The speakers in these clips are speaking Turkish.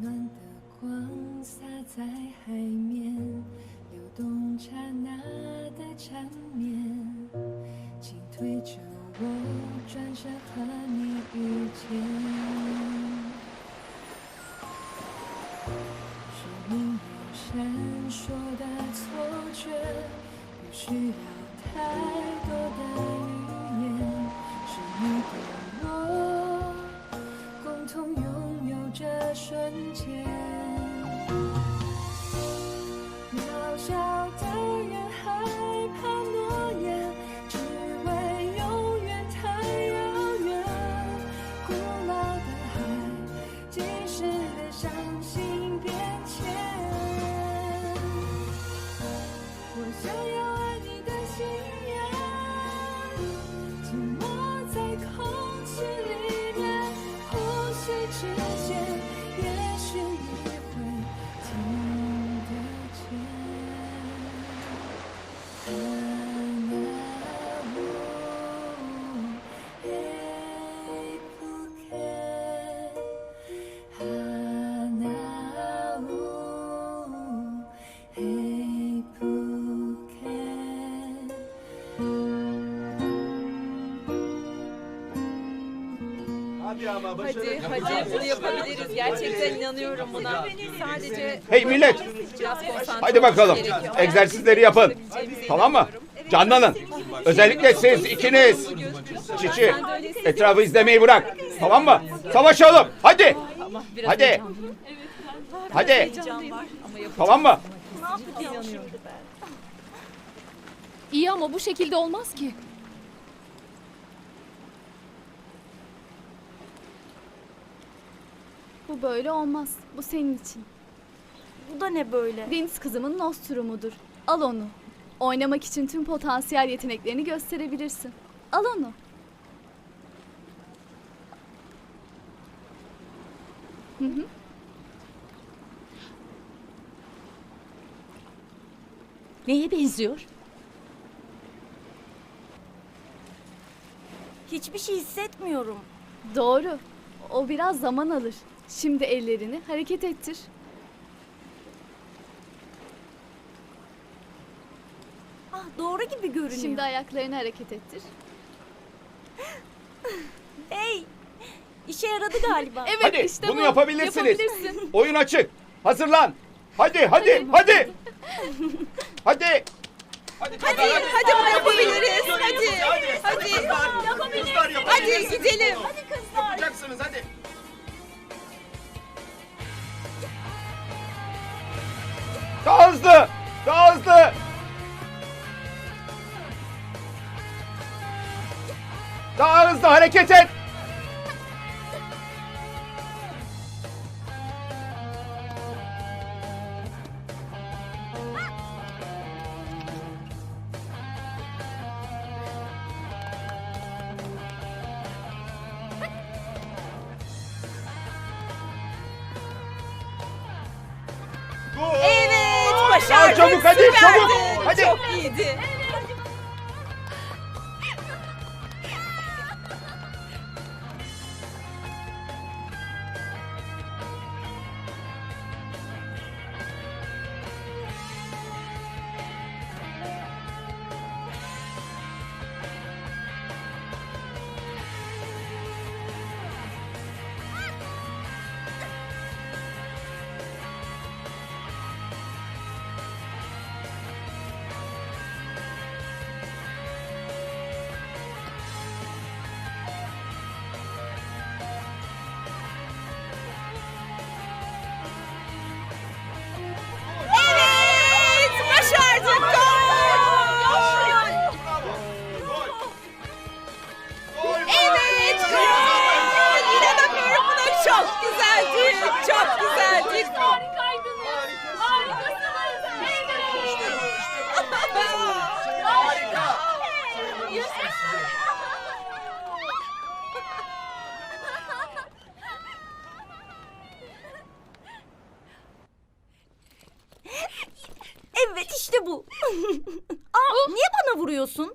暖的光洒在海面，流动刹那的缠绵，紧推着我转身和你遇见。是你有闪烁的错觉，不需要太多的 Hadi ama Hadi hadi bunu yapabiliriz. Gerçekten inanıyorum buna. Sadece Hey millet, biraz konsantre hadi bakalım. gerekiyor. Egzersizleri yapın. Yapabileceğimize Tamam mı? inanıyorum. Canlanın. Özellikle siz ikiniz. Çiçi, etrafı izlemeyi bırak. Tamam mı? Savaşalım. Hadi. Biraz Hadi. heyecanlıyım. Hadi. Ama yapacağım. Tamam mı? İnanıyorum. İyi ama bu şekilde olmaz ki. Bu böyle olmaz. Bu senin için. Bu da ne böyle? Deniz kızımın Nostrum'udur. Al onu. Oynamak için tüm potansiyel yeteneklerini gösterebilirsin. Al onu. Hı hı. Neye benziyor? Hiçbir şey hissetmiyorum. Doğru. O biraz zaman alır. Şimdi ellerini hareket ettir. Ah doğru gibi görünüyor. Şimdi ayaklarını hareket ettir. Hey! İşe yaradı galiba. Evet Hadi, işte bunu bu. yapabilirsiniz. Yapabilirsin. Oyun açık. Hazırlan. Hadi, hadi, hadi. Hadi. Hadi hadi bunu yapabiliriz. Hadi. Hadi. Kızlar yapın. Hadi gidelim. Yapacaksınız hadi. Daha hızlı. Daha hızlı. Daha hızlı hareket et. Çabuk hadi Süperdi. çabuk. Hadi. Çok iyiydi. Aa, niye bana vuruyorsun?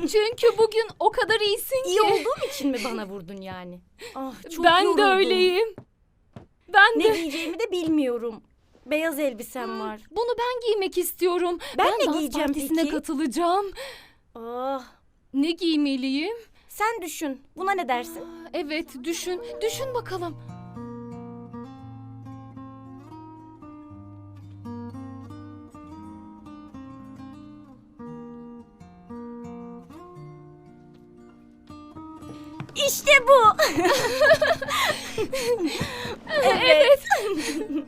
Çünkü bugün o kadar iyisin ki. İyi olduğum için mi bana vurdun yani? Ah, çok ben de yoruldum. öyleyim. Ben ben Ne de. giyeceğimi de bilmiyorum. Beyaz elbisem var. Bunu ben giymek istiyorum. Ben ne dans giyeceğim partisine peki? katılacağım. Ah, Ne giymeliyim? sen düşün. Buna ne dersin? Evet düşün. Düşün bakalım. İşte bu. evet.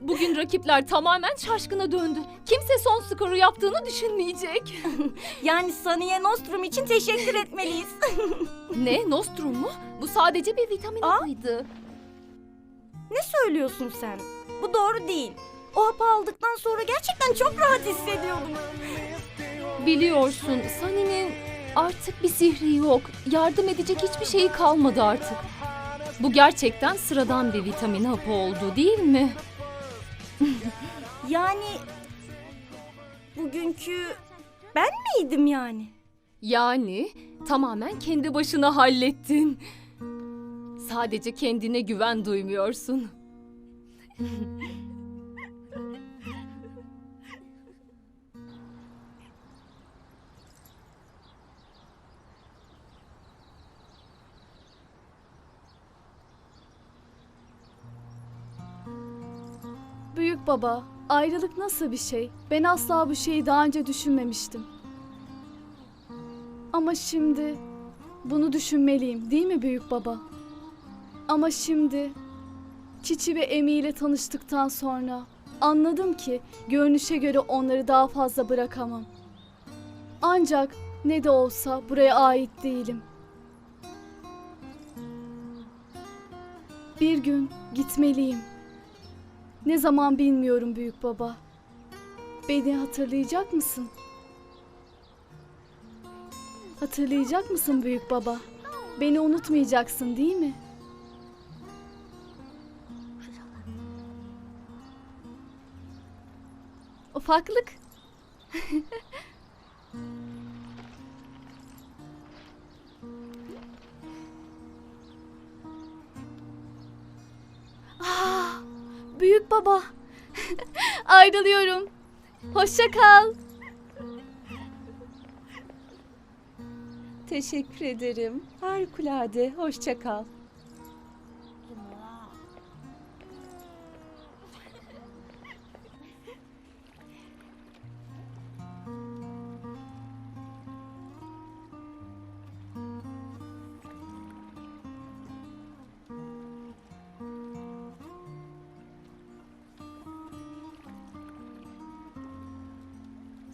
Bugün rakipler tamamen şaşkına döndü. Kimse son skoru yaptığını düşünmeyecek. Yani Saniye Nostrum için teşekkür etmeliyiz. ne? Nostrum mu? Bu sadece bir vitamin Aa. hapıydı. ne söylüyorsun sen? Bu doğru değil. O hapı aldıktan sonra gerçekten çok rahat hissediyordum. Biliyorsun Sunny'nin artık bir sihri yok. Yardım edecek hiçbir şeyi kalmadı artık. Bu gerçekten sıradan bir vitamin hapı oldu değil mi? Yani bugünkü ben miydim yani? Yani tamamen kendi başına hallettin. Sadece kendine güven duymuyorsun. Büyük baba, ayrılık nasıl bir şey? Ben asla bu şeyi daha önce düşünmemiştim. Ama şimdi bunu düşünmeliyim, değil mi büyük baba? Ama şimdi Çiçi ve Emi ile tanıştıktan sonra anladım ki görünüşe göre onları daha fazla bırakamam. Ancak ne de olsa buraya ait değilim. Bir gün gitmeliyim. Ne zaman bilmiyorum büyük baba. Beni hatırlayacak mısın? Hatırlayacak mısın büyük baba? Beni unutmayacaksın değil mi? Ufaklık. baba. Ayrılıyorum. Hoşça kal. Teşekkür ederim. Harikulade. Hoşça kal.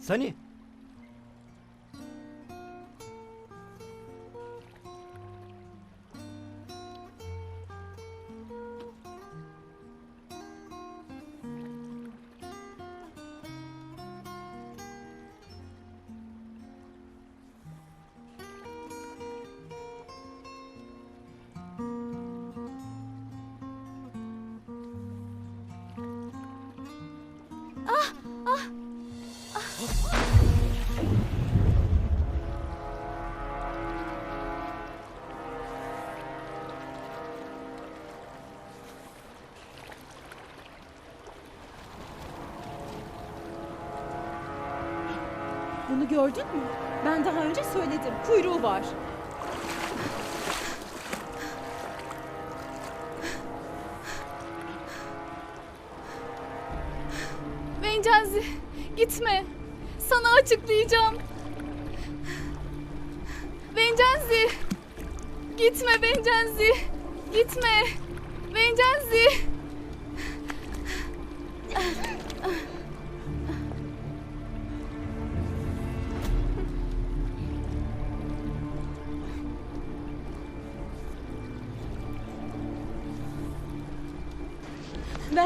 Sani. Bunu gördün mü? Ben daha önce söyledim. Kuyruğu var. Vencenzi, gitme. Sana açıklayacağım. Vencenzi. Gitme Vencenzi. Gitme. Vencenzi.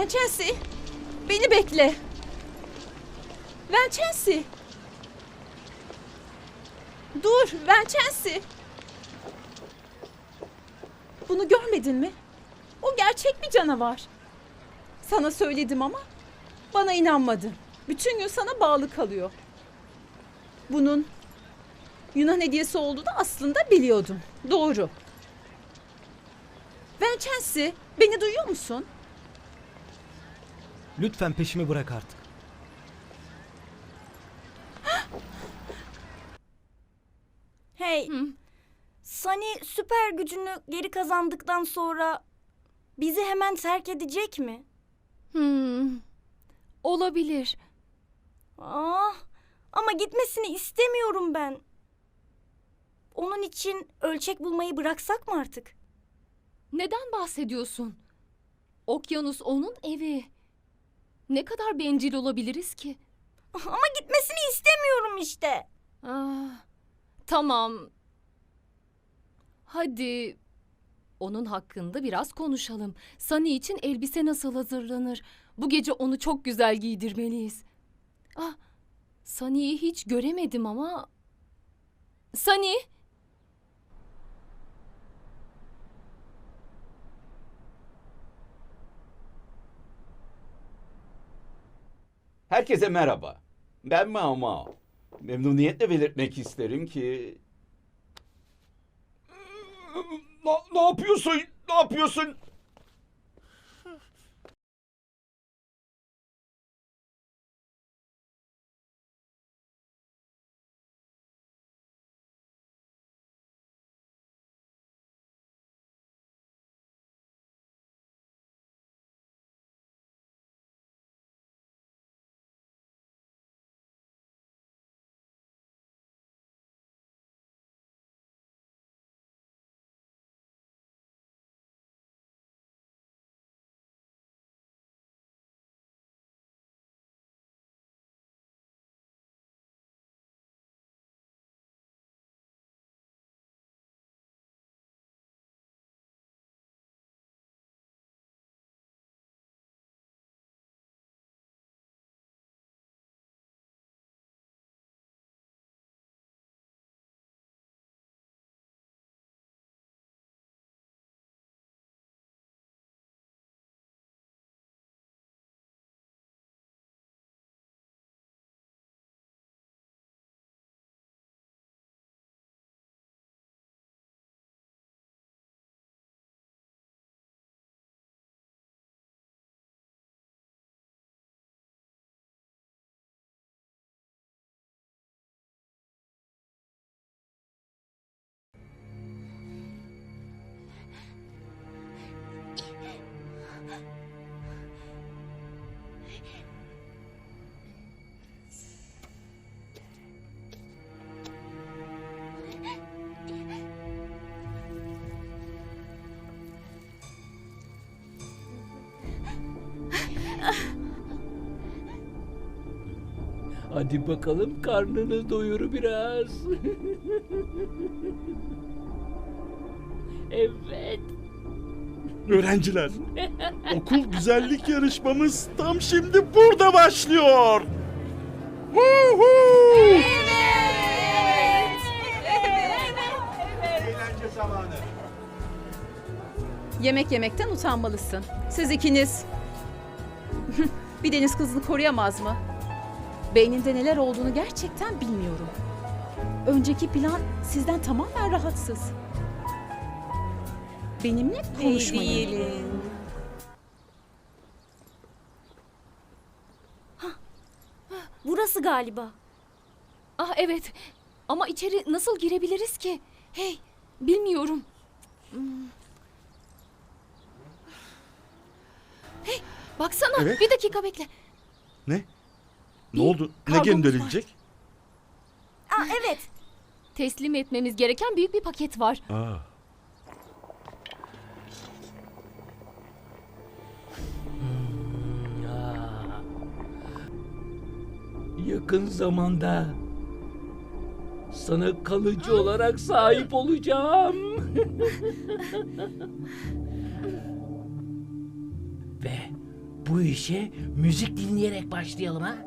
Vincenzi, beni bekle. Vincenzi. Dur, Vincenzi. Bunu görmedin mi? O gerçek bir canavar. Sana söyledim ama bana inanmadın. Bütün gün sana bağlı kalıyor. Bunun Yunan hediyesi olduğunu aslında biliyordum. Doğru. Vincenzi, beni duyuyor musun? Lütfen peşimi bırak artık. Hey, Sunny süper gücünü geri kazandıktan sonra bizi hemen terk edecek mi? Hmm. Olabilir. Ah, ama gitmesini istemiyorum ben. Onun için ölçek bulmayı bıraksak mı artık? Neden bahsediyorsun? Okyanus onun evi. Ne kadar bencil olabiliriz ki? Ama gitmesini istemiyorum işte. Ah, tamam. Hadi onun hakkında biraz konuşalım. Sunny için elbise nasıl hazırlanır? Bu gece onu çok güzel giydirmeliyiz. Ah, Sunny'yi hiç göremedim ama... Sunny! Herkese merhaba. Ben Mao Mao. Memnuniyetle belirtmek isterim ki... Ne, ne yapıyorsun? Ne yapıyorsun? Hadi bakalım karnını doyur biraz. evet. Öğrenciler, okul güzellik yarışmamız tam şimdi burada başlıyor. Huhu! Eğlence zamanı. Yemek yemekten utanmalısın. Siz ikiniz. bir deniz kızını koruyamaz mı? Beyninde neler olduğunu gerçekten bilmiyorum. Önceki plan sizden tamamen rahatsız. Benimle konuşmayın. Burası galiba. Ah evet. Ama içeri nasıl girebiliriz ki? Hey, bilmiyorum. Hmm. Hey, baksana. Evet. Bir dakika bekle. Ne? Ne oldu? Ne kargomuz gönderilecek? Aa evet. Teslim etmemiz gereken büyük bir paket var. Aa. Ya. Yakın zamanda sana kalıcı olarak sahip olacağım. Ve bu işe müzik dinleyerek başlayalım ha.